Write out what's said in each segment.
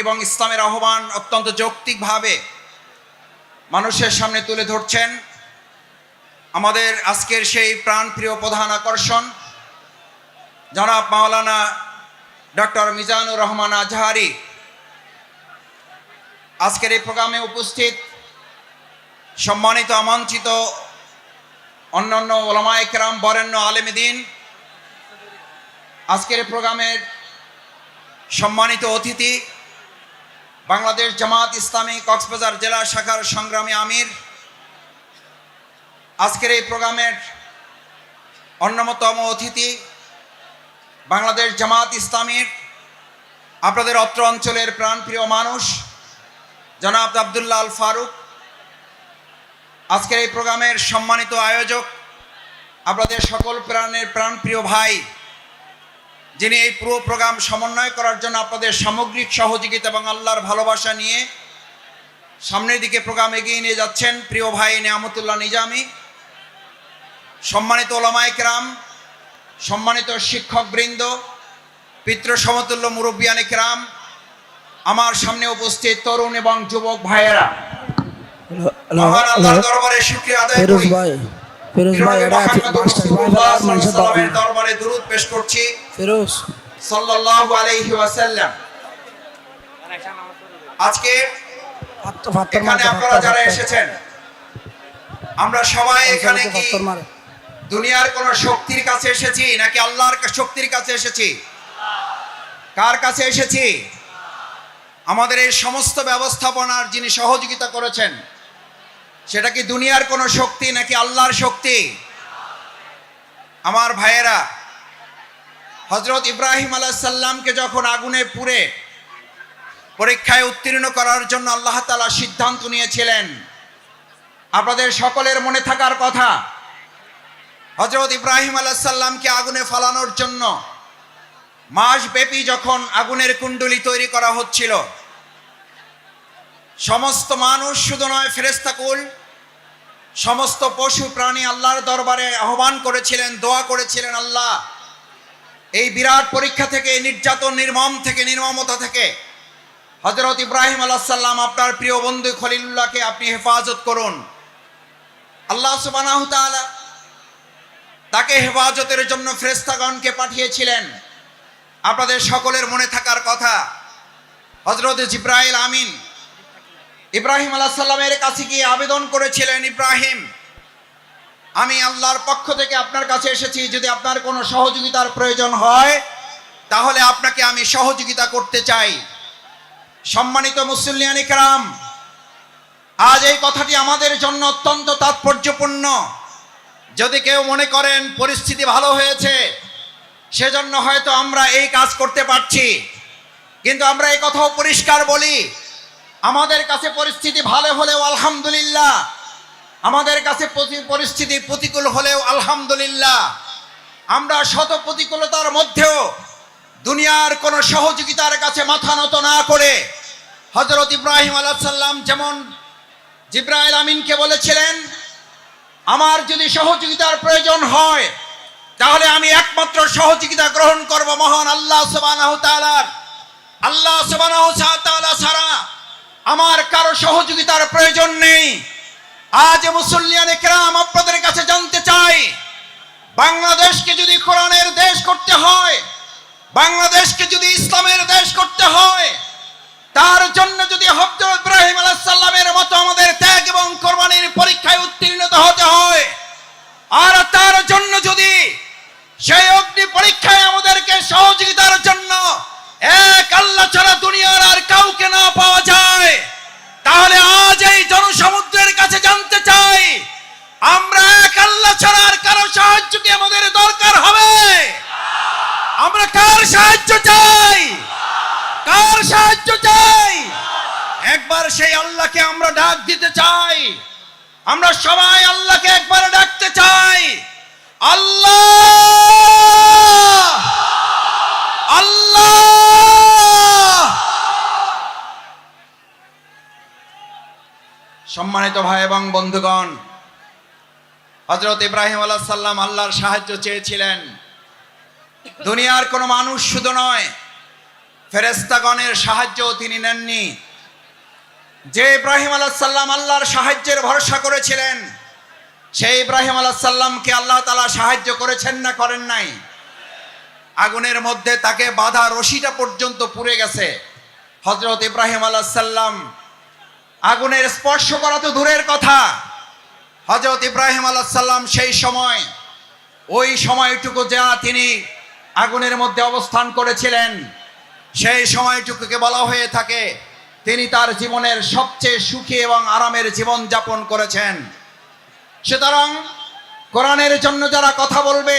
এবং ইসলামের আহ্বান অত্যন্ত যৌক্তিকভাবে মানুষের সামনে তুলে ধরছেন আমাদের আজকের সেই প্রাণপ্রিয় প্রধান আকর্ষণ, জনাব মাওলানা ডক্টর মিজানুর রহমান আজহারি। আজকের এই প্রোগ্রামে উপস্থিত সম্মানিত, আমন্ত্রিত অন্যান্য ওলামায় কেরাম বরেণ্য আলেমদিন আজকের প্রোগ্রামের সম্মানিত অতিথি বাংলাদেশ জামাত ইসলামী কক্সবাজার জেলা শাখার সংগ্রামী আমির। আজকের এই প্রোগ্রামের অন্যতম অতিথি বাংলাদেশ জামাত ইসলামীর, আপনাদের অত্র অঞ্চলের প্রাণপ্রিয় মানুষ, জনাব আবদুল্লাহ আল ফারুক। আজকের এই প্রোগ্রামের সম্মানিত আয়োজক, আপনাদের সকল প্রাণের প্রাণপ্রিয় ভাই যিনি এই পুরো প্রোগ্রাম সমন্বয় করার জন্য আপনাদের সামগ্রিক সহযোগিতা এবং আল্লাহর ভালোবাসা নিয়ে সামনের দিকে প্রোগ্রাম এগিয়ে নিয়ে যাচ্ছেন প্রিয় ভাই নিয়ামতুল্লাহ নিজামি সম্মানিত ওলামায় কেরাম সম্মানিত শিক্ষকবৃন্দ পিতৃ সমতুল্য মুরব্বিয়ানে কেরাম আমার সামনে উপস্থিত তরুণ এবং যুবক ভাইয়েরা। মহান আল্লাহর দরবারে শুকরিয়া আদায় করি। ফেরোজ ভাই এটা মানুষের দরবারে দুরূদ পেশ করছি। ফেরোজ। সাল্লাল্লাহু আলাইহি ওয়াসাল্লাম। আজকে এখানে আপনারা যারা এসেছেন আমরা সবাই এখানে কি দুনিয়ার কোন শক্তির কাছে এসেছি নাকি আল্লাহর শক্তির কাছে এসেছি? কার কাছে এসেছি? আমাদের এই সমস্ত ব্যবস্থাপনার যিনি সহযোগিতা করেছেন সেটা কি দুনিয়ার কোনো শক্তি নাকি আল্লাহর শক্তি? আমার ভাইয়েরা হজরত ইব্রাহিম আলাহ সাল্লামকে যখন আগুনে পুড়ে পরীক্ষায় উত্তীর্ণ করার জন্য আল্লাহ তালা সিদ্ধান্ত নিয়েছিলেন, আপনাদের সকলের মনে থাকার কথা হজরত ইব্রাহিম আলাহাল্লামকে আগুনে ফালানোর জন্য মাসব্যাপী যখন আগুনের কুণ্ডলি তৈরি করা হচ্ছিল সমস্ত মানুষ শুধু নয় ফেরেস্তাকুল সমস্ত পশু প্রাণী আল্লাহর দরবারে আহ্বান করেছিলেন, দোয়া করেছিলেন আল্লাহ। এই বিরাট পরীক্ষা থেকে, নির্যাতন নির্মম থেকে, নির্মমতা থেকে হজরত ইব্রাহিম আলাহাল্লাম আপনার প্রিয় বন্ধু খলিলুল্লাহকে আপনি হেফাজত করুন। আল্লাহ তাআলা তাকে হেফাজতের জন্য ফ্রেস্তাগণকে পাঠিয়েছিলেন। আপনাদের সকলের মনে থাকার কথা হজরত জিব্রাইল আমিন ইব্রাহিম আলাহ সাল্লামের কাছে গিয়ে আবেদন করেছিলেন, ইব্রাহিম, আমি আল্লাহর পক্ষ থেকে আপনার কাছে এসেছি, যদি আপনার কোনো সহযোগিতার প্রয়োজন হয়, তাহলে আপনাকে আমি সহযোগিতা করতে চাই। সম্মানিত মুসল্লিয়ানি কারাম আজ এই কথাটি আমাদের জন্য অত্যন্ত তাৎপর্যপূর্ণ। যদি কেউ মনে করেন পরিস্থিতি ভালো হয়েছে, সেজন্য হয়তো আমরা এই কাজ করতে পারছি। কিন্তু আমরা এই কথাও পরিষ্কার বলি আমাদের কাছে পরিস্থিতি ভালো হলেও আলহামদুলিল্লাহ। আমাদের কাছে পরিস্থিতি প্রতিকূল হলেও আলহামদুলিল্লাহ। আমরা শত প্রতিকূলতার মধ্যেও দুনিয়ার কোনো সহযোগিতার কাছে মাথা নত না করে হজরত ইব্রাহিম আলাহ সাল্লাম যেমন জিব্রাইল আমিনকে বলেছিলেন, আমার যদি সহযোগিতার প্রয়োজন হয়, তাহলে আমি একমাত্র সহযোগিতা গ্রহণ করব মহান আল্লাহ সুবহানাহু তাআলার। আল্লাহ তাআলা ছাড়া আমার কারও সহযোগিতার প্রয়োজন নেই। আজ মুসল্লিয়ানে কেরাম আপনাদের কাছে জানতে চাই, বাংলাদেশকে যদি কোরআনের দেশ করতে হয়, বাংলাদেশকে যদি ইসলামের দেশ করতে হয়, তার জন্য যদি হজরত ইব্রাহিম আলাইহিস সালামের মতো আমাদের ত্যাগ এবং কোরবানির পরীক্ষায় উত্তীর্ণতা হতে হয়, আর তার জন্য যদি সেই অগ্নি পরীক্ষায় আমাদেরকে সহযোগিতার জন্য এক আল্লাহ ছাড়া দুনিয়ার আর কাউকে না পাওয়া যায়। তাহলে আজ এই জনসমুদ্রের কাছে জানতে চাই, আমরা এক আল্লাহ ছাড়া আর কারও সাহায্য কি আমাদের দরকার হবে? আমরা কার সাহায্য চাই? কার সাহায্য চাই? একবার সেই আল্লাহকে আমরা ডাক দিতে চাই। আমরা সবাই আল্লাহকে একবার ডাকতে চাই। আল্লাহ! আল্লাহ! সম্মানিত ভাই এবং বন্ধুগণ হজরত ইব্রাহিম আলাহ সাল্লাম আল্লাহর সাহায্য চেয়েছিলেন। দুনিয়ার কোনো মানুষ শুধু নয় ফেরেস্তাগণের সাহায্য তিনি নেননি। যে ইব্রাহিম আলাহ সাল্লাম আল্লাহর সাহায্যের ভরসা করেছিলেন, সেই ইব্রাহিম আলাহ সাল্লামকে আল্লাহ তালা সাহায্য করেছেন না করেন নাই। আগুনের মধ্যে তাকে বাধা রশিটা পর্যন্ত পুড়ে গেছে। হজরত ইব্রাহিম আলাহ সাল্লাম আগুনের স্পর্শ করা তো দূরের কথা। হজরত ইব্রাহিম আলাহ সাল্লাম সেই সময়, ওই সময়টুকু যা তিনি আগুনের মধ্যে অবস্থান করেছিলেন, সেই সময়টুকুকে বলা হয়ে থাকে, তিনি তার জীবনের সবচেয়ে সুখী এবং আরামের জীবন যাপন করেছেন। সুতরাং কোরআনের জন্য যারা কথা বলবে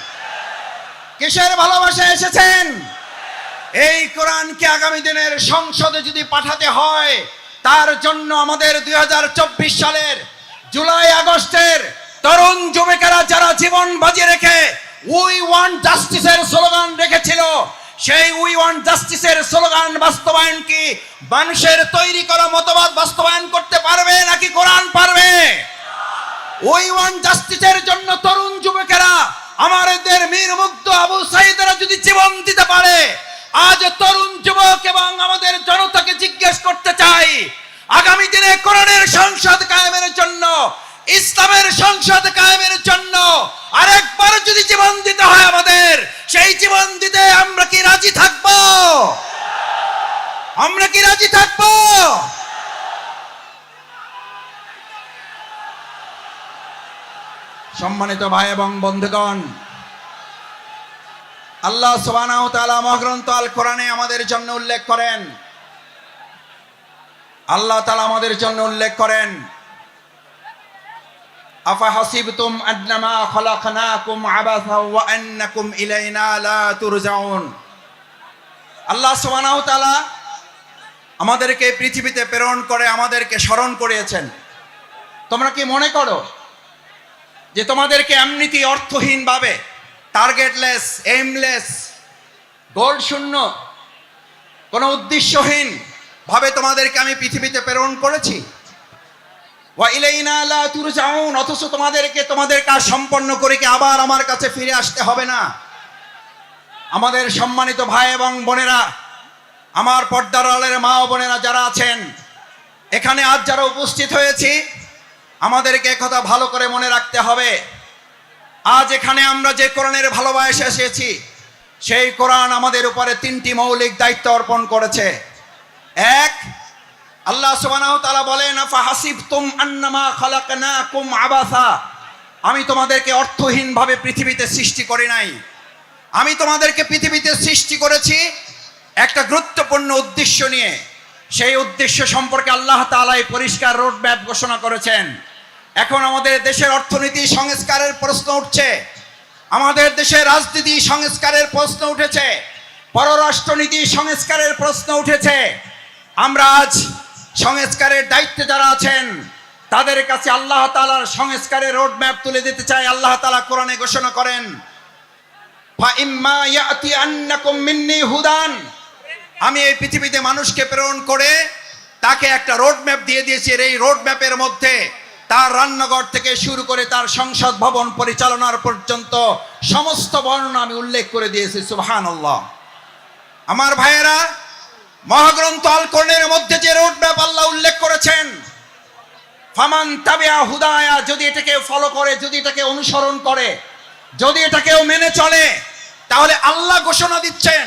কিসের ভালোবাসা এসেছেন? এই কোরআনকে আগামী দিনের সংসদে যদি পাঠাতে হয়, তার জন্য আমাদের দু হাজার চব্বিশ সালের জুলাই আগস্টের তরুণ যুবকেরা যারা জীবন বাজি রেখে উই ওয়ান্ট জাস্টিসের স্লোগান রেখেছিল, সেই উই ওয়ান্ট জাস্টিসের স্লোগান বাস্তবায়ন কি মানুষের তৈরি করা মতবাদ বাস্তবায়ন করতে পারবে নাকি কোরআন পারবে? ওই ওয়ান জাস্টিসের জন্য তরুণ যুবকেরা আমাদের মীর মুগ্ধ আবু সাইদরা যদি জীবন দিতে পারে, আজ তরুণ যুবক এবং আমাদের জনতাকে জিজ্ঞেস করতে চাই, আগামী দিনে কোরআনের সংসদ কায়েমের জন্য, ইসলামের সংসদ কায়েমের জন্য আরেকবার যদি জীবন দিতে হয় আমাদের, সেই জীবন দিতে আমরা কি রাজি থাকব? আমরা কি রাজি থাকব? সম্মানিত ভাই এবং বন্ধুগণ, আল্লাহ সুবহানাহু ওয়া তাআলা মহাগ্রন্থ আল কোরআনে আমাদের জন্য উল্লেখ করেন। আল্লাহ তালা আমাদের জন্য উল্লেখ করেন, আফা হাসিবতুম আন্নামা খলাকনাকুম আবাসা ওয়া আন্নাকুম ইলাইনা লা তুরজাউন? আল্লাহ সুবহানাহু তাআলা আমাদেরকে পৃথিবীতে প্রেরণ করে, আমাদেরকে স্মরণ করিয়েছেন। তোমরা কি মনে করো যে তোমাদেরকে এমনিতি অর্থহীন ভাবে টার্গেটলেস এইমলেস গোল শূন্য কোনো উদ্দেশ্যহীন ভাবে তোমাদেরকে আমি পৃথিবীতে প্রেরণ করেছি। অথচ তোমাদেরকে তোমাদের কাজ সম্পন্ন করে কি আবার আমার কাছে ফিরে আসতে হবে না? আমাদের সম্মানিত ভাই এবং বোনেরা, আমার পর্দার মা ও বোনেরা যারা আছেন, এখানে আজ যারা উপস্থিত হয়েছি আমাদেরকে কথা ভালো করে মনে রাখতে হবে। আজ এখানে আমরা যে কোরআনের ভালোবাসা এসেছি, সেই কোরআন আমাদের উপরে তিনটি মৌলিক দায়িত্ব অর্পণ করেছে। এক, আল্লাহ সুবহানাহু তাআলা বলেন আফা হাসিবতুম আন্নামা খালাকনাকুম আবাসা। আমি তোমাদেরকে অর্থহীন ভাবে পৃথিবীতে সৃষ্টি করি নাই। আমি তোমাদেরকে পৃথিবীতে সৃষ্টি করেছি একটা গুরুত্বপূর্ণ উদ্দেশ্য নিয়ে। সেই উদ্দেশ্য সম্পর্কে আল্লাহ তাআলাই পরিষ্কার রোড ম্যাপ ঘোষণা করেছেন। এখন আমাদের দেশের অর্থনীতি সংস্কারের প্রশ্ন উঠছে। আমাদের দেশের রাজনীতি সংস্কারের প্রশ্ন উঠেছে। পররাষ্ট্রনীতি সংস্কারের প্রশ্ন উঠেছে। আমরা আজ সংস্কারের দায়িত্বে যারা আছেন, তাদের কাছে আল্লাহ তালার সংস্কারের রোড ম্যাপ তুলে দিতে চাই। আল্লাহ তালা কোরআনে ঘোষণা করেন হুদান। আমি এই পৃথিবীতে মানুষকে প্রেরণ করে তাকে একটা রোড ম্যাপ দিয়ে দিয়েছি। এই রোড ম্যাপের মধ্যে তার রান্নাঘর থেকে শুরু করে তার সংসদ ভবন পরিচালনার পর্যন্ত সমস্ত বর্ণনা আমি উল্লেখ করে দিয়েছি সুবহান আমার ভাইয়েরা, মহাগ্রন্থ আল কোরআনের মধ্যে যে রোড ম্যাপ আল্লাহ উল্লেখ করেছেন, ফামান তাবিয়া হুদায়া, যদি এটাকে ফলো করে, যদি এটাকে অনুসরণ করে, যদি এটাকেও মেনে চলে, তাহলে আল্লাহ ঘোষণা দিচ্ছেন।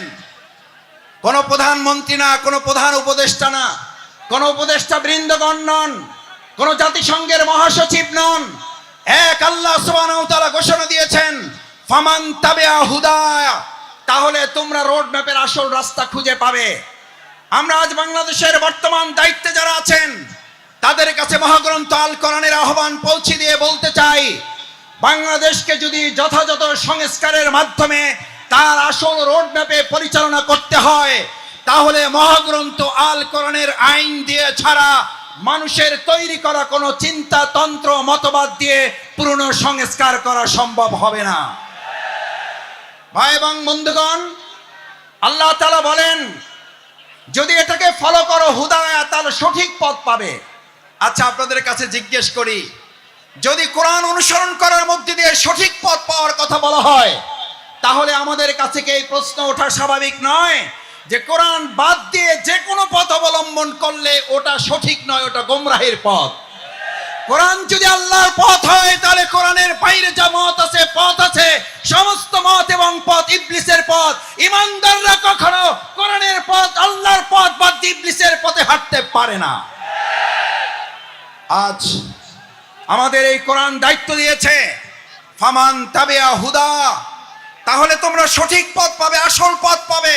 কোন প্রধানমন্ত্রী না, কোন প্রধান উপদেষ্টা না, কোন উপদেষ্টা বৃন্দগণ নন। কোন জাতিসংঘের মহাসচিব নন। এক আল্লাহ সুবহানাহু ঘোষণা দিয়েছেন, ফামান তাবিয়া হুদায়া তাহলে তোমরা রোড ম্যাপের আসল রাস্তা খুঁজে পাবে। আমরা আজ বাংলাদেশের বর্তমান দায়িত্বে যারা আছেন, তাদের কাছে মহাগ্রন্থ আল কোরআনের আহ্বান পৌঁছে দিয়ে বলতে চাই, বাংলাদেশকে যদি যথাযথ সংস্কারের মাধ্যমে তার আসল রোড ম্যাপে পরিচালনা করতে হয়, তাহলে মহাগ্রন্থ আল কোরআনের আইন দিয়ে ছাড়া মানুষের তৈরি করা কোনো চিন্তা, তন্ত্র, মতবাদ দিয়ে পুরনো সংস্কার করা সম্ভব হবে না। ভাই এবং বন্ধুগণ, আল্লাহ তালা বলেন, যদি এটাকে ফলো করো হুদায়া, তাহলে সঠিক পথ পাবে। আচ্ছা আপনাদের কাছে জিজ্ঞেস করি, যদি কোরআন অনুসরণ করার মধ্যে দিয়ে সঠিক পথ পাওয়ার কথা বলা হয়, তাহলে আমাদের কাছে কি এই প্রশ্ন ওঠা স্বাভাবিক নয়? যে কোরআন বাদ দিয়ে যে কোনো পথ অবলম্বন করলে ওটা সঠিক নয়, ওটা গোমরাহের পথ। কোরআন যদি আল্লাহর পথ হয়, তাহলে কোরআনের বাইরে যা মত আছে, পথ আছে। সমস্ত মত এবং পথ ইবলিসের পথ। ইমানদাররা কখনো কোরআনের পথ, আল্লাহর পথ বাদ ইবলিসের পথে হাঁটতে পারে না। আজ আমাদের এই কোরআন দায়িত্ব দিয়েছে, ফামান তাবিয়া হুদা। তাহলে তোমরা সঠিক পথ পাবে, আসল পথ পাবে।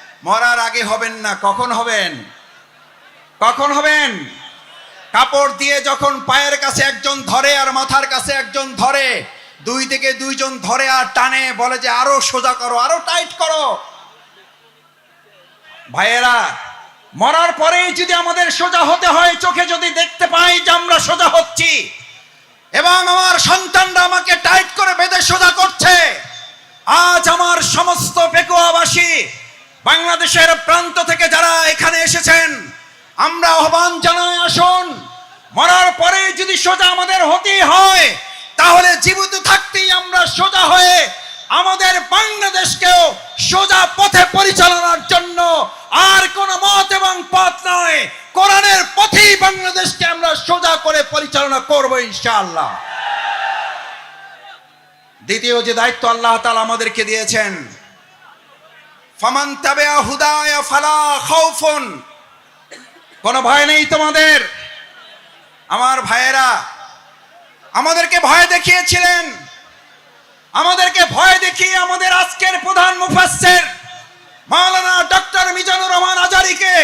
মরার আগে হবেন না, কখন হবেন? কখন হবেন? কাপড় দিয়ে যখন পায়ের কাছে একজন ধরে আর মাথার কাছে একজন ধরে, দুই থেকে দুইজন ধরে আর টানে, বলে যে আরও সোজা করো, আরও টাইট করো। ভাইয়েরা, মরার পরেই যদি আমাদের সোজা হতে হয়, চোখে যদি দেখতে পাই যে আমরা সোজা হচ্ছি, এবং আমার সন্তানরা আমাকে টাইট করে বেঁধে সোজা করছে, আজ আমার সমস্ত পেকুয়াবাসী বাংলাদেশের প্রান্ত থেকে যারা এখানে এসেছেন, আমরা আহ্বান জানাই, আসুন। মরার পরে যদি সোজা আমাদের হতেই হয়, তাহলে জীবিত থাকতেই আমরা সোজা হয়ে আমাদের বাংলাদেশকেও সোজা পথে পরিচালনার জন্য আর কোন মত এবং পথ নয় কোরআনের পথেই বাংলাদেশকে আমরা সোজা করে পরিচালনা করব ইনশাআল্লাহ। দ্বিতীয় যে দায়িত্ব আল্লাহ তালা আমাদেরকে দিয়েছেন ফামান তাবিআ হুদায়া ফালা খাউফুন। কোনো ভয় নেই তোমাদের? আমার ভাইয়েরা, আমাদেরকে ভয় দেখিয়েছিলেন। আমাদেরকে ভয় দেখিয়ে আমাদের আজকের প্রধান মুফাসসির মাওলানা ডক্টর মিজানুর রহমান আজারিকে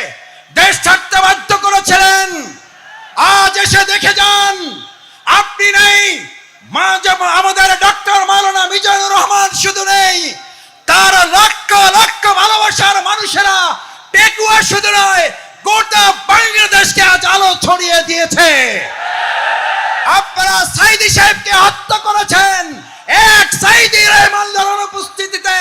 দেশ ছাড়তে বাধ্য করেছিলেন। আজ এসে দেখে যান, আপনি নেই, মা আমাদের ডক্টর মাওলানা মিজানুর রহমান শুধু নেই তার লক্ষ লক্ষ ভালোবাসার মানুষেরা পেকুয়া শুধু নয়, গোটা বাংলাদেশকে আজ আলো ছড়িয়ে দিয়েছে। আপনারা সাইদি সাহেবকে হত্যা করেছেন। এক সাইদি রহমানের অনুপস্থিতিতে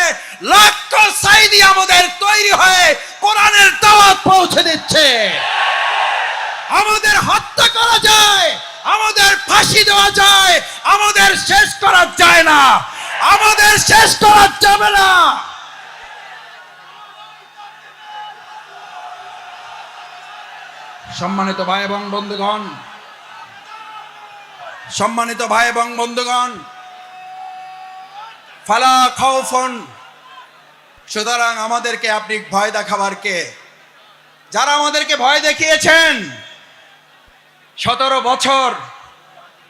লক্ষ সাইদি আমাদের তৈরি হয়ে কোরআনের দাওয়াত পৌঁছে দিচ্ছে। আমাদের হত্যা করা যায়, আমাদের ফাঁসি দেওয়া যায়, আমাদের শেষ করা যায় না। আমাদের শেষ করা যাবে না। সম্মানিত ভাই এবং বন্ধুগণ, সম্মানিত ভাই এবং বন্ধুগণ, ফালা খাউফন। সুতরাং আমাদেরকে আপনি ভয় দেখাবার কে? যারা আমাদেরকে ভয় দেখিয়েছেন, সতেরো বছর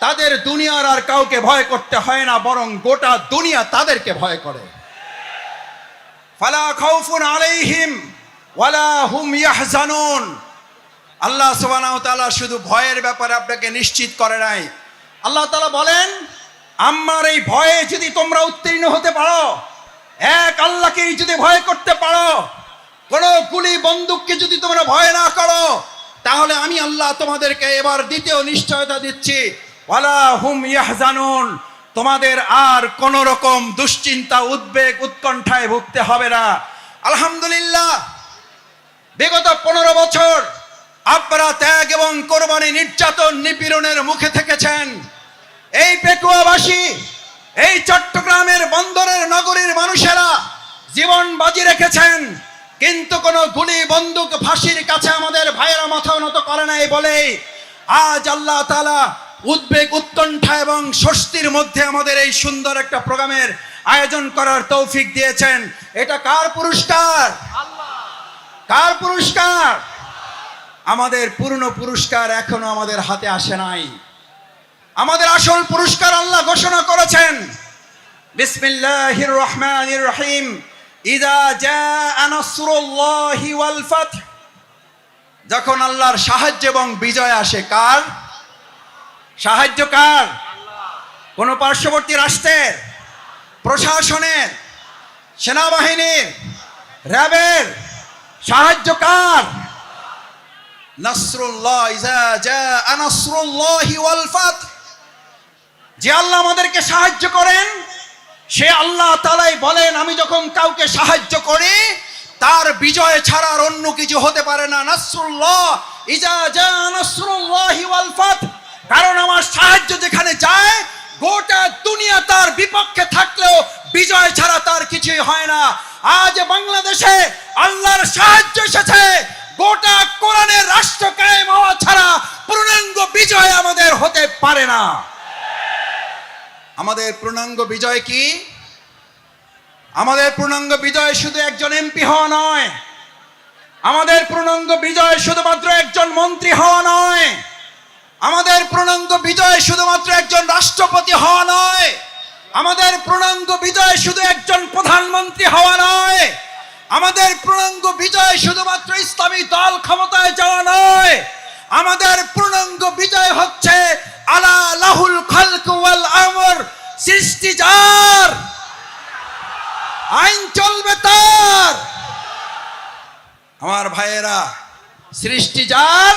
তাদের দুনিয়ার আর কাউকে ভয় করতে হয় না, বরং গোটা দুনিয়া তাদেরকে ভয় করে। ফালা খাউফুন আলাইহিম, ওয়ালা হুম ইয়াহজানুন। আল্লাহ সুবহানাহু তাআলা শুধু ভয়ের ব্যাপারে আপনাকে নিশ্চিত করে নাই। আল্লাহ তাআলা বলেন, আমার এই ভয়ে যদি তোমরা উত্তীর্ণ হতে পারো, এক আল্লাহকেই যদি ভয় করতে পারো, কোনো গুলি বন্দুককে যদি তোমরা ভয় না করো, তাহলে আমি আল্লাহ তোমাদেরকে এবার দ্বিতীয় নিশ্চয়তা দিচ্ছি। ওয়ালা হুম তোমাদের আর কোন রকম দুশ্চিন্তা, উদ্বেগ, উৎকণ্ঠায় ভুগতে হবে না। আলহামদুলিল্লাহ, বিগত পনেরো বছর আপনারা ত্যাগ এবং কোরবানি নির্যাতন নিপীড়নের মুখে থেকেছেন। এই পেকুয়াবাসী, এই চট্টগ্রামের বন্দরের নগরীর মানুষেরা জীবন বাজি রেখেছেন, কিন্তু কোনো গুলি বন্দুক ফাঁসির কাছে আমাদের ভাইয়েরা মাথা নত করে নাই বলে আজ আল্লাহ তাআলা উদ্বেগ উৎকণ্ঠা এবং স্বস্তির মধ্যে আমাদের এই সুন্দর একটা প্রোগ্রামের আয়োজন করার তৌফিক দিয়েছেন। এটা কার পুরস্কার? কার পুরস্কার? আমাদের পূর্ণ পুরস্কার এখনও আমাদের হাতে আসে নাই। আমাদের আসল পুরস্কার আল্লাহ ঘোষণা করেছেন। বিসমিল্লাহির রহমানির রহিম। ইদা জাআ নাসরুল্লাহি ওয়াল ফাত যখন আল্লাহর সাহায্য এবং বিজয় আসে কার? সাহায্য কার? কোন পার্শ্ববর্তী রাষ্ট্রের? প্রশাসনের? সেনাবাহিনীর? র্যাবের? সাহায্য কার? যে আল্লাহ আমাদেরকে সাহায্য করেন, সে আল্লাহ তালাই বলেন, আমি যখন কাউকে সাহায্য করি, তার বিজয় ছাড়া অন্য কিছু হতে পারে না। নাসরুল্লাহ ইজা জা নাসরুল্লাহি ওয়াল ফাত। কারণ আমার সাহায্য যেখানে যায়, গোটা দুনিয়া তার বিপক্ষে থাকলেও বিজয় ছাড়া তার কিছুই হয় না। আজ বাংলাদেশে আল্লাহর সাহায্য এসেছে। গোটা কোরআনের রাষ্ট্র কায়েম হওয়া ছাড়া পূর্ণাঙ্গ বিজয় আমাদের হতে পারে না। আমাদের পূর্ণাঙ্গ বিজয় কি? আমাদের পূর্ণাঙ্গ বিজয় শুধু একজন এমপি হওয়া নয়। আমাদের পূর্ণাঙ্গ বিজয় শুধুমাত্র একজন মন্ত্রী হওয়া নয়। আমাদের পূর্ণাঙ্গ বিজয় শুধুমাত্র একজন রাষ্ট্রপতি হওয়া নয়। আমাদের পূর্ণাঙ্গ বিজয় শুধু একজন প্রধানমন্ত্রী হওয়া নয়। আমাদের পূর্ণাঙ্গ বিজয় শুধুমাত্র ইসলামী দল ক্ষমতায় যাওয়া নয়। আমাদের পূর্ণাঙ্গ বিজয় হচ্ছে আলা লাহুল খালক ওয়াল আমর সৃষ্টি যার। আইন চলবে তার। আমার ভাইয়েরা, সৃষ্টি যার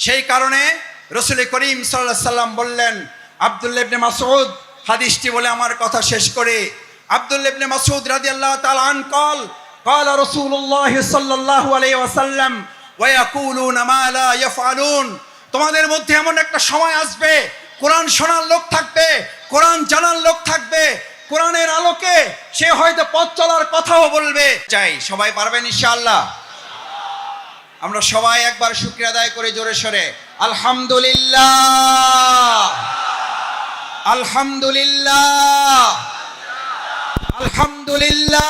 সেই কারণে রসুল করিম সাল্লাহ সাল্লাম বললেন আবদুল্লাহ ইবনে মাসউদ হাদিসটি বলে আমার কথা শেষ করে আবদুল্লাহ ইবনে মাসউদ রাদিয়াল্লাহু তাআলা আন কল قال رسول الله صلى الله عليه وسلم ويقولون ما لا يفعلون তোমাদের মধ্যে এমন একটা সময় আসবে কোরআন শোনার লোক থাকবে কোরআন জানার লোক থাকবে কোরআনের আলোকে সে হয়তো পথ চলার কথাও বলবে চাই সবাই পারবেন ইনশাআল্লাহ আমরা সবাই একবার শুক্রিয়া আদায় করে জোরে সরে আলহামদুলিল্লাহ আলহামদুলিল্লাহ আলহামদুলিল্লাহ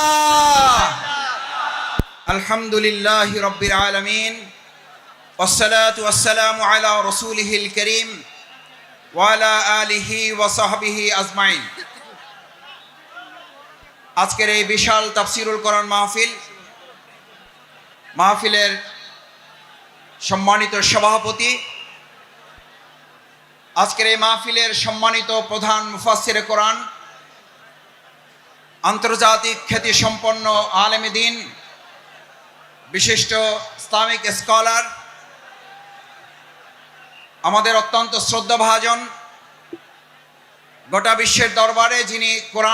আলহামদুলিল্লাহ রব্বিল আলামিন والصلاة والسلام على رسوله الكريم وعلى آله وصحبه أجمعين আজকের এই বিশাল তাফসিরুল কোরআন মাহফিল মাহফিলের সম্মানিত সভাপতি, আজকের এই মাহফিলের সম্মানিত প্রধান মুফাসির কোরআন, আন্তর্জাতিক খ্যাতি সম্পন্ন আলেম দিন, বিশিষ্ট ইসলামিক স্কলার, আমাদের অত্যন্ত শ্রদ্ধাভাজন গোটা বিশ্বের দরবারে যিনি কোরআন